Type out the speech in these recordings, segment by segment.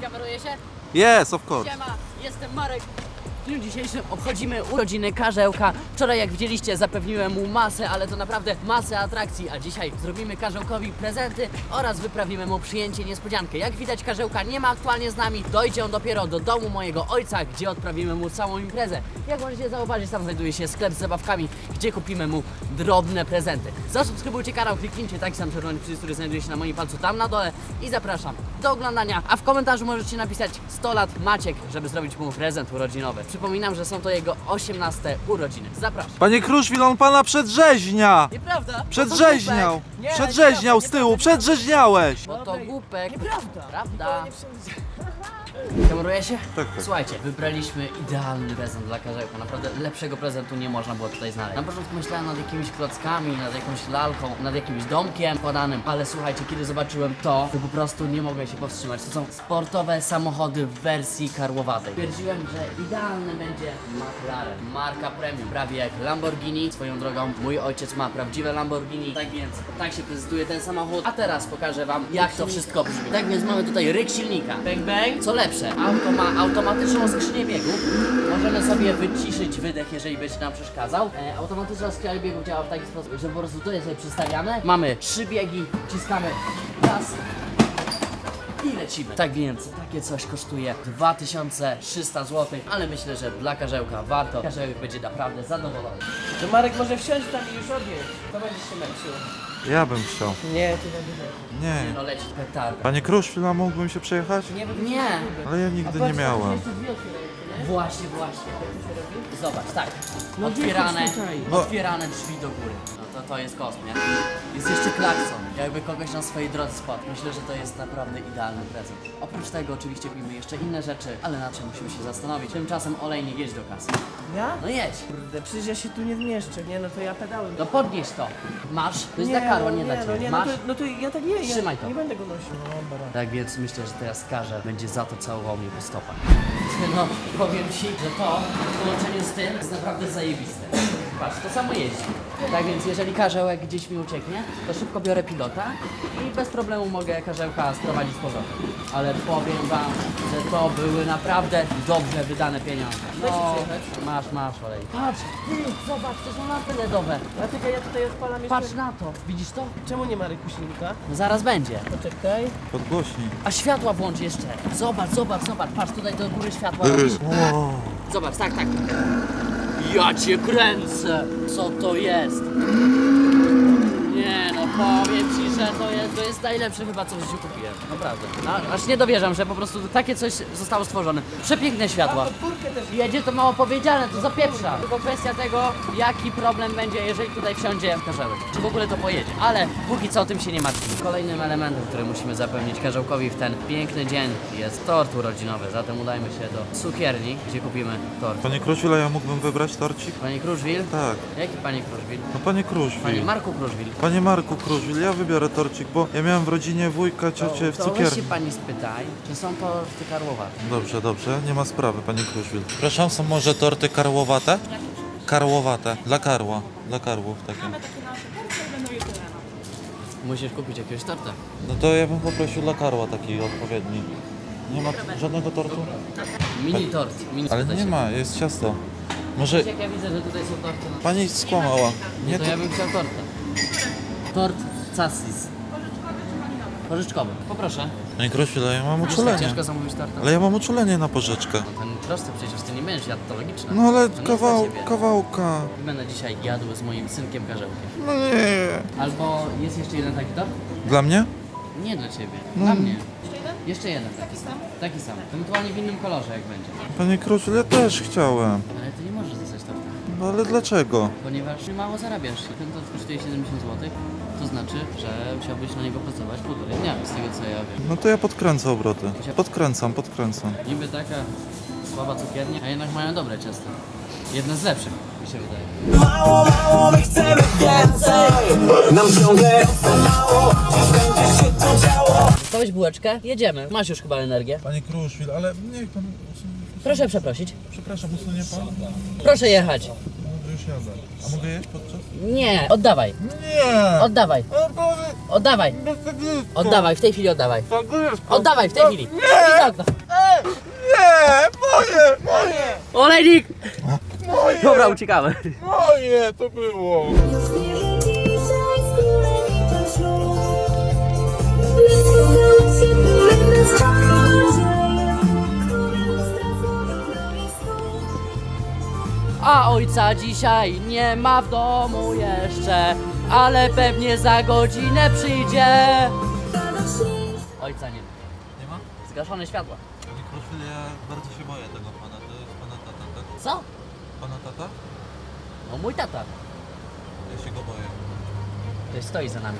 Kameruje się? Yes, of course. Siema, jestem Marek. W dniu dzisiejszym obchodzimy urodziny Karzełka. Wczoraj, jak widzieliście, zapewniłem mu masę, ale to naprawdę masę atrakcji. A dzisiaj zrobimy Karzełkowi prezenty oraz wyprawimy mu przyjęcie niespodziankę. Jak widać, Karzełka nie ma aktualnie z nami. Dojdzie on dopiero do domu mojego ojca, gdzie odprawimy mu całą imprezę. Jak możecie zauważyć, tam znajduje się sklep z zabawkami, gdzie kupimy mu drobne prezenty. Zasubskrybujcie kanał, kliknijcie taki sam czerwony przycisk, który znajduje się na moim palcu tam na dole i zapraszam do oglądania. A w komentarzu możecie napisać 100 lat Maciek, żeby zrobić mu prezent urodzinowy. Przypominam, że są to jego 18 urodziny. Zapraszam. Panie Kruszwil, on pana przedrzeźnia! Nieprawda! Przedrzeźniał! Nie, Przedrzeźniał z tyłu, przedrzeźniałeś! Bo to głupek. Nieprawda. Prawda. Kameruje się? Tak, tak. Słuchajcie, wybraliśmy idealny prezent dla Karzełka. Naprawdę lepszego prezentu nie można było tutaj znaleźć. Na początku myślałem nad jakimiś klockami, nad jakąś lalką, nad jakimś domkiem podanym, ale słuchajcie, kiedy zobaczyłem to, to po prostu nie mogłem się powstrzymać. To są sportowe samochody w wersji karłowatej. Stwierdziłem, że idealny będzie McLaren, marka premium, prawie jak Lamborghini. Swoją drogą, mój ojciec ma prawdziwe Lamborghini, tak więc tak się prezentuje ten samochód. A teraz pokażę wam, jak to wszystko brzmi. Tak więc mamy tutaj ryk silnika. Bang bang. Co lepsze, auto ma automatyczną skrzynię biegów. Możemy sobie wyciszyć wydech, jeżeli będzie nam przeszkadzał. E, automatyczna skrzynia biegów działa w taki sposób, że po prostu jest sobie przystawiane. Mamy trzy biegi, wciskamy raz, i lecimy. Tak więc takie coś kosztuje 2300 zł, ale myślę, że dla Karzełka warto. Karzełek będzie naprawdę zadowolony. To Marek może wsiąść tam i już odjeść. To będziesz się męczył. Ja bym chciał. Nie, ty nie Nie. No leci petarda. Panie Kruszwil, a mógłbym się przejechać? Nie, Nie! Ale ja nigdy nie miałem. Właśnie, właśnie. Zobacz, tak. No Otwierane, tutaj. No. otwierane drzwi do góry. No to, to jest kosm, nie? Jest jeszcze klakson. Jakby kogoś na swojej drodze spadł. Myślę, że to jest naprawdę idealny prezent. Oprócz tego oczywiście kupimy jeszcze inne rzeczy, ale na czym musimy się zastanowić. Tymczasem olejnik jedź do kasy. Ja? No jedź. Kurde, przecież ja się tu nie zmieszczę. Nie, no to ja pedałem. No podnieś to. Masz. To jest dla Karła, nie, dla no, ciebie. nie, no Masz. to, no to ja tak nie, ja Trzymaj to. nie będę go nosił. No, dobra. Tak więc myślę, że teraz Karze będzie za to całował mnie po stopach. No, powiem Ci, że to w połączeniu z tym jest naprawdę zajebiste. Patrz, to samo jeździ. Tak więc jeżeli karzełek gdzieś mi ucieknie, to szybko biorę pilota i bez problemu mogę karzełka sprowadzić z powrotem. Ale powiem Wam, to były naprawdę dobrze wydane pieniądze. No, masz, masz olej. Patrz, ty, zobacz, to są lampy LEDowe. Dlatego ja tutaj odpalam jeszcze... Patrz na to, widzisz to? Czemu nie ma rykuśnika? No zaraz będzie. Poczekaj. Podgłośnij. A światła włącz jeszcze. Zobacz, zobacz, zobacz. Patrz tutaj do góry światła robisz. Wow. Zobacz, tak, tak. Ja cię kręcę! Co to jest? Nie no, powiem ci, że to jest, to jest najlepsze chyba co w życiu kupiłem. Naprawdę. A, aż nie dowierzam, że po prostu takie coś zostało stworzone. Przepiękne światła. Jedzie to mało powiedziane, to zapieprza. Tylko kwestia tego, jaki problem będzie, jeżeli tutaj wsiądzie karzełek. Czy w ogóle to pojedzie. Ale póki co o tym się nie martwimy. Kolejnym elementem, który musimy zapewnić karzełkowi w ten piękny dzień jest tort urodzinowy. Zatem udajmy się do cukierni, gdzie kupimy tort. Panie Kruszwil, a ja mógłbym wybrać torcik? Panie Kruszwil? Tak. Jaki panie Kruszwil? No panie Panie Kruszwil. Marku Kruszwil. Panie Marku Kruszwil, ja wybiorę torcik, bo ja miałem w rodzinie wujka, ciocię w To weź się cukierni. pani spytaj, czy są torty karłowate. Dobrze, dobrze, nie ma sprawy, panie Kruszwil. Przepraszam, są może torty karłowate? Karłowate, dla karła, dla karłów takie. Musisz kupić jakiegoś torta. No to ja bym poprosił dla karła taki odpowiedni. Nie ma żadnego tortu? Mini tort. Mini Ale nie się. ma, jest ciasto. Może Jak ja widzę, że tutaj są torty, no pani skłamała. Nie, to to... ja bym chciał torta. Tort cassis. Pożyczkowy. Poproszę. Panie Kruszwil, ale ja mam Wiesz, tak uczulenie. ciężko zamówić? Ale ja mam uczulenie na pożyczkę. No ten prosty przecież, ty nie będziesz jadł, to logiczne. No ale To nie kawał, jest dla ciebie. kawałka. Będę dzisiaj jadł z moim synkiem karzełkiem. No nie. Albo jest jeszcze jeden taki tort? Dla mnie? Nie dla ciebie, No. dla mnie. Jeszcze jeden taki sam? Taki sam. Ewentualnie w innym kolorze jak będzie. Panie Kruszwil, ja też chciałem. Ale ty nie możesz zostać torta. No ale dlaczego? Ponieważ mało zarabiasz ten tort kosztuje 70 zł, to znaczy, że musiałbyś na niego pracować półtorej dnia, z tego co ja wiem. No to ja podkręcę obroty. Podkręcam, podkręcam. Niby taka słaba cukiernia, a jednak mają dobre ciasto. Jedne z lepszych, mi się wydaje. Mało, mało, my chcemy więcej Nam ciągle mało Będzie się to działo Dostałeś bułeczkę? Jedziemy. Masz już chyba energię. Panie Kruszwil, ale niech pan... Proszę przeprosić. Przepraszam, usunie pan? Proszę jechać. Już jadę. A mogę jeść podczas? Nie, oddawaj, Nie! oddawaj, oddawaj, oddawaj, w tej chwili oddawaj. Oddawaj w tej chwili. Nie! Nie! Moje! Moje! Olejnik! Moje! Dobra, uciekamy. Moje to było! Już nie dzisiaj, nie A ojca dzisiaj nie ma w domu jeszcze, ale pewnie za godzinę przyjdzie. Ojca nie ma. Nie ma? Zgaszone światła. Panie Kruszwil, ja bardzo się boję tego pana. To jest pana tata, tak? Co? Pana tata? No mój tata. Ja się go boję. Ktoś stoi za nami.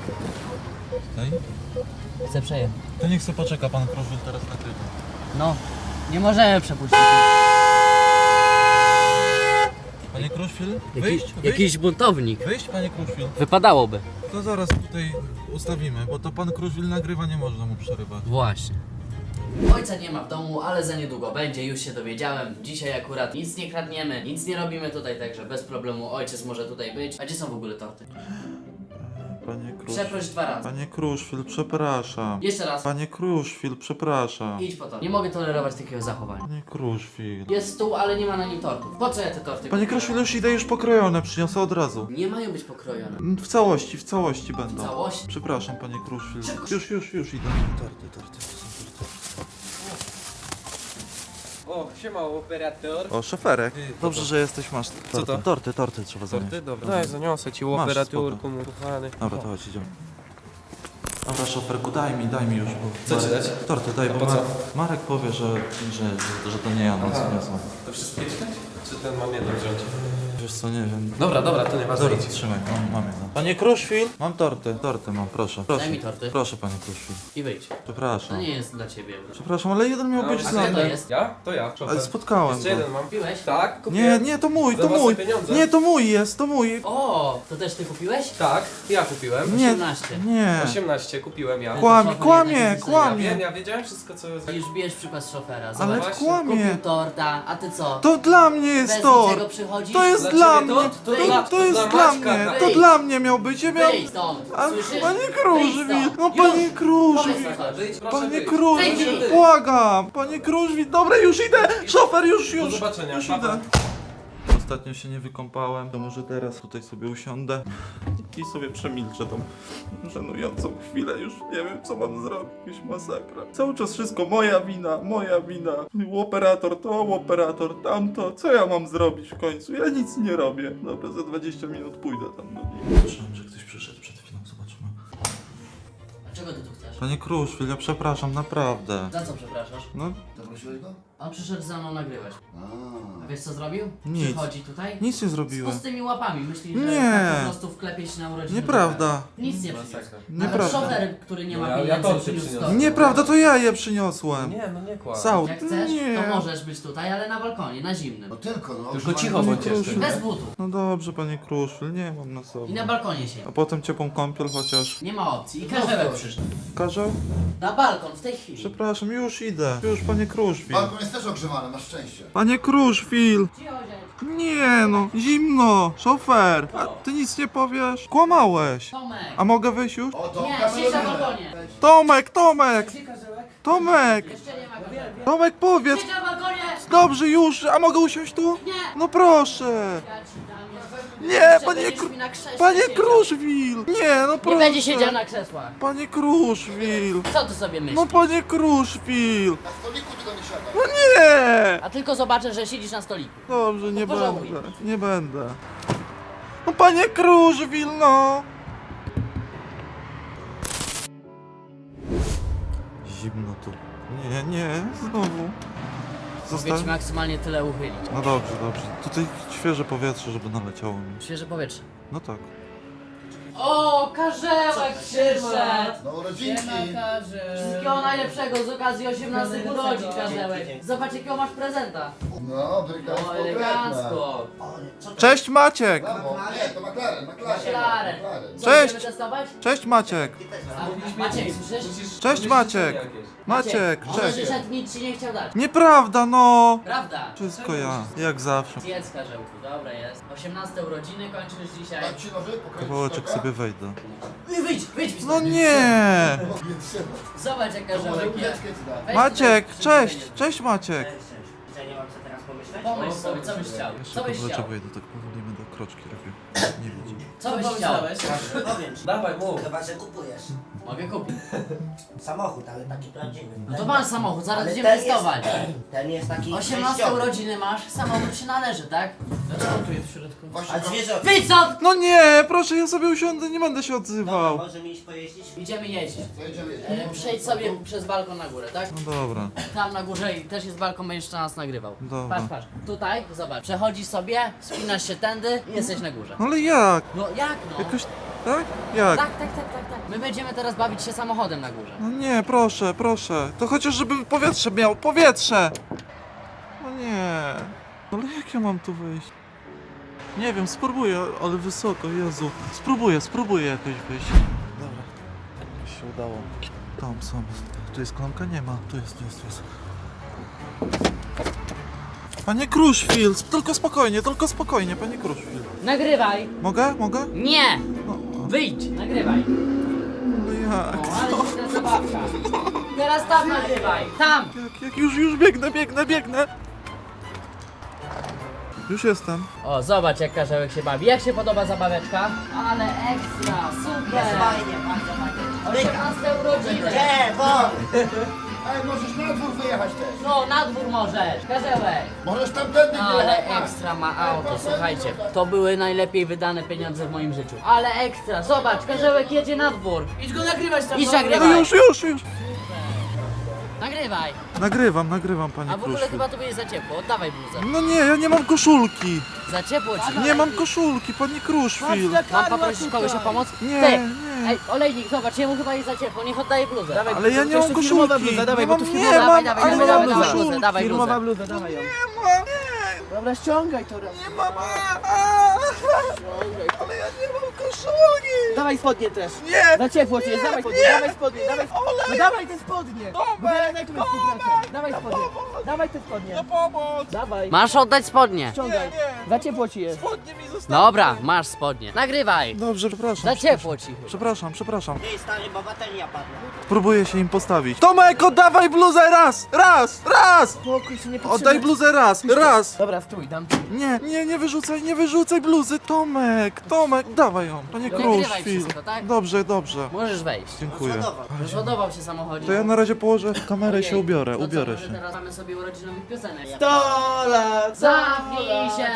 No i? Chce przejąć. To niech sobie poczeka pan Kruszwil teraz na tydzień. No, nie możemy przepuścić. Panie Kruszwil? Jakiś, Wyjść? Wyjść? jakiś buntownik. Wyjść, panie Kruszwil? Wypadałoby. To zaraz tutaj ustawimy, bo to pan Kruszwil nagrywa, nie można mu przerywać. Właśnie. Ojca nie ma w domu, ale za niedługo będzie, już się dowiedziałem. Dzisiaj akurat nic nie kradniemy, nic nie robimy tutaj, także bez problemu ojciec może tutaj być. A gdzie są w ogóle torty? Panie Kruszwil. Przeproś dwa razy. Panie Kruszwil, przepraszam. Jeszcze raz. Panie Kruszwil, przepraszam. Idź po to. Nie mogę tolerować takiego zachowania. Panie Kruszwil. Jest stół, ale nie ma na nim tortów. Po co ja te torty Panie kupiłem? Kruszwil, już idę już pokrojone, przyniosę od razu. Nie mają być pokrojone. W całości, w całości W będą. całości? Przepraszam, panie Kruszwil. Już, już, już idę. Torty, torty. O, siema operator. O, szoferek. Dobrze, że jesteś, masz torty. to? Torty, torty trzeba zanieść. Torty? Dobra. Daj, zaniosę ci Masz, operaturku, mój kochany. Dobra, to chodź, idziemy. Dobra, szoferku, daj mi, daj mi już. Bo Co ci dać? Torty daj, bo po co? Mar- Marek powie, że, że, że, że to nie ja niosą. To wszystkie czytać? Czy ten mam jedno wziąć? Wiesz co, nie wiem. Dobra, dobra, to nie ważne. Dobra, trzymaj, mam, mam jedno. Panie Kruszwil, mam torty. Torty mam, proszę. proszę. Daj mi torty. Proszę, panie Kruszwil. I wyjdź. To Przepraszam. nie jest dla ciebie. Przepraszam, ale jeden miał być a kto to jest? Ja? To ja. Ale spotkałem Jeszcze go. jeden mam. Kupiłeś? Tak, Nie, kupiłem. nie, to mój, Za to własne mój. pieniądze? Nie, to mój jest, to mój. O, to też ty kupiłeś? Tak, ja kupiłem. Nie, 18. nie. 18 kupiłem ja. Kłamie, kłamie, Ja kłamie. wiem, ja wiedziałem wszystko co jest. Już bierz przykład szofera. Ale właśnie, kłamie. Kupił torta, a ty co? To dla mnie jest Bez to. niczego przychodzisz? To jest Dla ciebie mnie. to? To To, dla- to to jest dla dla Maćka, mnie. tak. To Wyjdź. dla mnie miał być. Ja miał... Wyjdź stąd! A, Słyszysz? panie Wyjdź stąd. no panie Wyjdź, proszę Panie wyjść. Błagam. Panie Kruszwil, dobra, już idę. Szofer, już, już. Do zobaczenia, Już pa, idę. Ostatnio się nie wykąpałem, to może teraz tutaj sobie usiądę i sobie przemilczę tą żenującą chwilę. Już nie wiem, co mam zrobić. Masakra. Cały czas wszystko moja wina, moja wina. Operator to, operator tamto. Co ja mam zrobić w końcu? Ja nic nie robię. Dobra, za 20 minut pójdę tam do niej. Słyszałem, że ktoś przyszedł przed chwilą. Zobaczymy. A czego ty tu chcesz? Panie Kruszwil, ja przepraszam, naprawdę. Za co przepraszasz? No, Zaprosiłeś go? On przyszedł za mną nagrywać. A A, wiesz co zrobił? Nic. Przychodzi tutaj nic nie z zrobiłem. pustymi łapami. Myśli, że Nie. tak po prostu wklepie się na urodziny. Nieprawda. Nic nie przyniósł. Masakra. Nawet Nieprawda. szofer, który nie ma No ja- ja pieniędzy, torty przyniósł przyniosłem. torty. Nieprawda, to ja je przyniosłem. Nie, no nie kłam. Sał. Jak chcesz, Nie. to możesz być tutaj, ale na balkonie, na zimnym. no tylko no. Tylko cicho bądź jeszcze. Bez butów. No dobrze, panie Kruszwil, nie mam na sobie. I na balkonie się. A potem ciepłą kąpiel chociaż. Nie ma opcji. I karzełek przyszedł. Karzeł? Na balkon, w tej chwili. Przepraszam, już idę. Już, panie Kruszwil. Balkon jest też ogrzewany, masz szczęście. Panie Kruszwil! Zięć. Nie no, zimno. Szofer, a ty nic nie powiesz? Kłamałeś. Tomek. A mogę wyjść już? O, to Nie, siedź na balkonie. Tomek, Tomek! Tomek! Jeszcze nie ma karzełek. Tomek, powiedz! Siedź na balkonie! Dobrze, już! A mogę usiąść tu? Nie! No proszę! Ja ci dam jeszcze. Nie, panie, będziesz mi na krześle panie siedział. Kruszwil! Nie, no Nie proszę! będzie siedział na krzesłach. Panie Kruszwil! Co ty sobie myślisz? No panie Kruszwil! Na stoliku tylko nie siadaj. No nie! A tylko zobaczę, że siedzisz na stoliku. Dobrze, nie No pożałuj. będę, nie będę. No panie Kruszwil, no! Zimno tu. Nie, nie, znowu. Mogę ci Zostań. maksymalnie tyle uchylić. No dobrze, dobrze. Tutaj świeże powietrze, żeby naleciało mi. Świeże powietrze. No tak. O, karzełek przyszedł! No rodzinki. Wszystkiego najlepszego z okazji 18 urodzin, karzełek. Zobacz jakiego masz prezenta. No, brygańsko O, elegancko. Cześć Maciek! Brawo. Nie, to McLaren, McLaren. McLaren. Co, Cześć. Będziemy testować? Cześć Maciek! Maciek, słyszysz? Cześć Maciek! Maciek, cześć! Przyszedł, nic ci nie chciał dać. Nieprawda no! Prawda. Wszystko ja, jak zawsze. Jedz karzełku, dobra jest. 18 urodziny kończysz dzisiaj. Dam ci pokręcisz Kawałeczek sobie wejdę. I wyjdź, wyjdź mi No stąd. nie! Nie trzeba. Zobacz jak Może karzełek jest. łyżeczkę ci dam. Weź Maciek, tutaj cześć! Cześć Maciek! Pomyśl sobie, co byś chciał? Jeszcze Co byś kawałeczek chciał? wejdę, tak powoli będę kroczki robił. Nie widzi. Co byś chciał? Powiem ci. Dawaj, mów. Chyba, że kupujesz Mogę kupić. samochód, ale taki prawdziwy. No to masz samochód, zaraz Ale będziemy ten testować. Jest, ten jest taki 18 przejściowy. urodziny masz, samochód się należy, tak? Dlaczego tu jest w środku? Właśnie A tam- zwierzę... No nie, proszę, ja sobie usiądę, nie będę się Dobra, odzywał. możemy iść pojeździć? Idziemy jeździć. Co idziemy? E, przejdź sobie przez balkon na górę, tak? No dobra. Tam na górze i też jest balkon, będziesz na nas nagrywał. Dobra. Patrz, patrz. Tutaj, zobacz. Przechodzisz sobie, spinasz się tędy i jesteś na górze. No ale jak? No jak no? Jakoś... Tak? Jak? Tak, tak, tak, tak, tak. My będziemy teraz bawić się samochodem na górze. No nie, proszę, proszę. To chociaż żeby powietrze miał, powietrze! No nie. Ale jak ja mam tu wejść? Nie wiem, spróbuję, ale wysoko, Jezu. Spróbuję, spróbuję jakoś wyjść. Dobra, się udało. Tam są. Tu jest klamka? Nie ma. Tu jest, tu jest, tu jest. Panie Kruszwil, tylko spokojnie, tylko spokojnie, panie Kruszwil. Nagrywaj! Mogę? Mogę? Nie! No, Wyjdź! Nagrywaj! ale jak? O, ale się ta zabawka. Teraz tam nagrywaj! Tam! Jak, jak już, już biegnę, biegnę, biegnę. Już jestem. O, zobacz jak karzełek się bawi. Jak się podoba zabaweczka? Ale ekstra, super! Jest fajnie, bardzo fajnie. 18 urodziny! Nie, bo... Ej, możesz na dwór wyjechać też. No, na dwór możesz! Karzełek! Możesz tamtędy Ale wyjechać. ekstra ma auto, słuchajcie. To były najlepiej wydane pieniądze w moim życiu. Ale ekstra, zobacz, karzełek jedzie na dwór. Idź go nagrywać tam. Idź no. No nagrywaj. już, już, już. Nagrywaj. Nagrywam, nagrywam, panie A w ogóle chyba tu będzie za ciepło. Oddawaj bluzę. No nie, ja nie mam koszulki. Za ciepło ci. Nie mam koszulki, panie Kruszwil. Mam poprosić kogoś o pomoc? Nie, Ty! nie. Ej, olejnik, zobacz, jemu chyba jest za ciepło, niech oddaje bluzę. Dawaj, Ale ja nie to mam jest firmowa koszulki. bluza, dawaj, nie bo mam, tu nie firmowa- mam, dawaj, ale dawaj, nie mam dawaj, koszulki. bluzę, dawaj Firmowa bluzę. bluza, dawaj ją. Nie Dobra, ściągaj to raz. nie mam. a, Ale ja nie mam koszulki. Dawaj spodnie też. Nie, Za ciepło ci jest, dawaj spodnie, Nie. dawaj spodnie, dawaj spodnie. No dawaj te spodnie. Najpierw współpracę. Dawaj spodnie. Dawaj te spodnie. na pomoc. Dawaj. Masz oddać spodnie. Ściągaj. Nie. Za ciepło ci jest. Spodnie mi zostały. Dobra, masz spodnie. Nagrywaj. Dobrze, przepraszam. Za ciepło ci. Przepraszam, przepraszam. Ej, stary, bo bateria padła. Próbuję się im postawić. Tomek, oddawaj bluzę raz! Raz! Raz! Spokój się, nie Oddaj bluzę raz! Raz! Dobra, stój, dam. Nie, nie, nie wyrzucaj, nie wyrzucaj bluzy! Tomek, Tomek, dawaj ją. Panie Nagrywaj Kruszwil. wszystko, tak? Dobrze, dobrze. Możesz wejść. Dziękuję. Rozładował. Rozładował się samochodzik. To ja na razie położę kamerę i się ubiorę, To co, ubiorę może się. teraz mamy sobie urodzinowych piosenek. Sto lat. Zamknij się!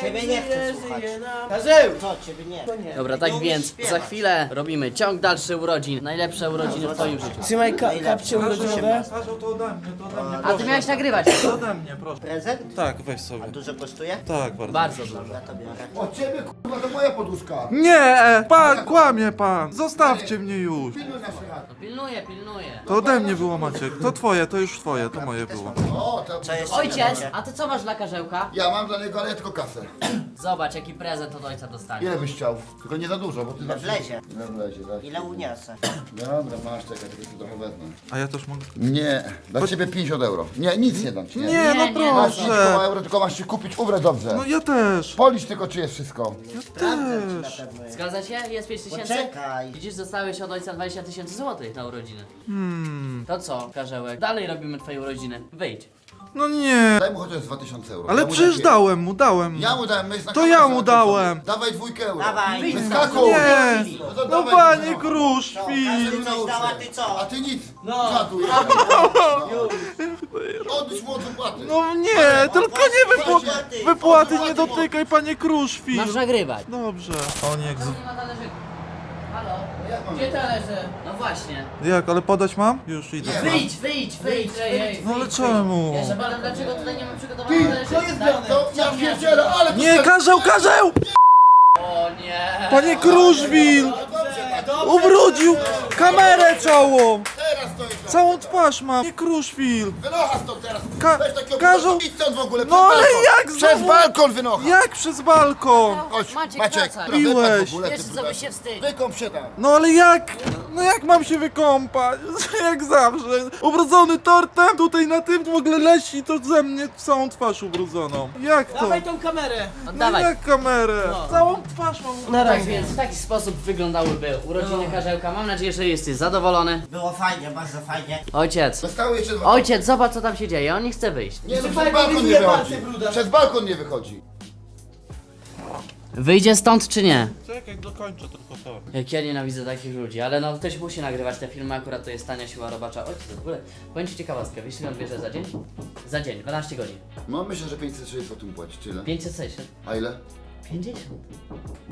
Ciebie nie chcę słuchać. Karzeł. Co, ciebie nie? To nie. Dobra, Nie tak więc śpiewać. za chwilę robimy ciąg dalszy urodzin. Najlepsze urodziny w twoim życiu. Trzymaj ka kapcie urodzinowe. Każe, to ode mnie, to ode mnie. A ty miałeś nagrywać. To ode mnie, proszę. Prezent? Tak, weź sobie. Dużo kosztuje? Tak, bardzo. Bardzo dużo. Ja to biorę. Od ciebie kurwa to moja poduszka. Nie! Pan, kłamie pan! Zostawcie mnie już! Pilnuj. No pilnuję, pilnuję. To ode mnie było Maciek. To twoje, to już twoje, to moje było. O, to... Co jeszcze Ojciec, a ty co masz dla karzełka? Ja mam dla niego ale tylko kasę. Zobacz jaki prezent od ojca dostanie. Ile byś chciał? Tylko nie za dużo, bo ty Ile zawsze- wlezie? Ile wlezie, tak. Ile uniosę? Dobra, masz czekaj, tylko ci trochę wezmę. A ja też mogę. Nie, dla ciebie 50 euro. Nie, nic nie dam ci. Nie, Nie, no nie, Masz 5 proszę! euro, tylko masz się kupić ubrę dobrze. No ja też! Policz tylko, czy jest wszystko. Ja Sprawdzę, czy na też! pewno jest. Zgadza się? Jest 5 tysięcy? Poczekaj. Widzisz, dostałeś od ojca 20 tysięcy złotych na urodziny. Hmm. To co, karzełek? Dalej robimy twoje urodziny. Wyjdź. No nie! Daj mu chociaż 2000 euro. Ale Ja mu przecież dałem mu, dałem mu. Ja mu dałem, my jest na To kamerze ja mu dałem. Dawaj dwójkę euro. Dawaj. Wyskakuj! Nie! No, to No dawaj, panie no. Kruszwil! Ty coś dała, ty co? A ty nic. No. Żartuj. No. Odbyć mu od wypłaty. No nie, tylko nie wypł Wypłaty. wypłaty, nie dotykaj panie Kruszwil! Masz nagrywać. Dobrze. On jak z... Nie ma talerzyku. Halo? Gdzie talerze? No właśnie. Jak, ale podać mam? Już idę. Nie. Wyjdź, wyjdź, wyjdź, Ej, ej. No ale czemu? Ja się badam, dlaczego tutaj nie ma przygotowanego Ty, to jest tak? grane. To ja pierdzielę, ale to Nie, karzeł, karzeł! O nie! Panie Kruszwil! Ubrudził kamerę całą! Teraz to jest. Całą twarz mam! Nie kruszwil! Wynocha stąd teraz. Ka- Weź takiego każą- Idź stąd w ogóle, przez No ale balkon. jak Przez znowu? balkon wynocha. Jak przez balkon? Chodź, Maciek, Maciek, wracaj. no wypadł Piłeś. w ogóle, ty Wiesz, co by brudasie. się wstydzi. Wykąp się tam. No ale jak? No jak mam się wykąpać? Jak zawsze. Ubrudzony tortem, tutaj na tym w ogóle leci to ze mnie całą twarz ubrudzoną. Jak to? Dawaj tą kamerę. No Oddawaj. jak kamerę? Całą twarz mam Na Tak razie. więc w taki sposób wyglądałyby urodziny Karzełka. Mam nadzieję, że jesteś zadowolony. Było fajnie, bardzo fajnie. Ojciec, Zostały jeszcze dwa. ojciec, zobacz co tam się dzieje, on nie chce wyjść. Nie, no przez balkon nie wychodzi. Przez balkon nie wychodzi. Wyjdzie stąd czy nie? Czekaj, dokończę tylko to. Jak ja nienawidzę takich ludzi, ale no ktoś musi nagrywać te filmy, akurat to jest tania siła robacza. Ojciec, w ogóle, powiem ci ciekawostkę, wiesz ile on bierze za dzień? Za dzień, 12 godzin. No myślę, że 560 zł płaci, tyle. 560. A ile? 50.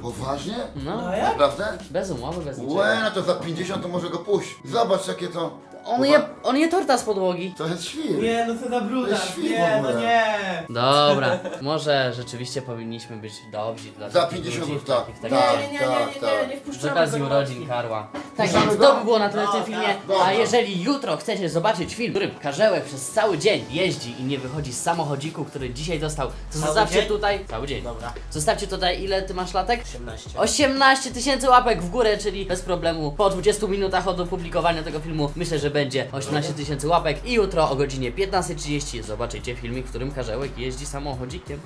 Poważnie? No, A jak? Naprawdę? bez umowy, bez niczego. Łe, no to za 50 to może go puść. Zobacz jakie to... On je, on je torta z podłogi. To jest świr. Nie, no co za To bruda. jest świr w Nie, no ogóle. nie. Dobra, może rzeczywiście powinniśmy być dobrzy dla Za takich 50 ludzi, tak. takich, takich Tak, Nie, nie, nie, tak, nie, nie, tak. nie Z wpuszczamy okazji go. urodzin Karła. Tak więc go? to by było na tyle w tym No, filmie. tak. Dobra. A jeżeli jutro chcecie zobaczyć film, w którym Karzełek przez cały dzień jeździ i nie wychodzi z samochodziku, który dzisiaj dostał, to Cały zostawcie dzień? tutaj. Cały dzień. Dobra. Zostawcie tutaj ile ty masz latek? 18. 18 tysięcy łapek w górę, czyli bez problemu. Po 20 minutach od opublikowania tego filmu myślę, że będzie 18 tysięcy łapek i jutro o godzinie 15.30 zobaczycie filmik, w którym Karzełek jeździ samochodzikiem.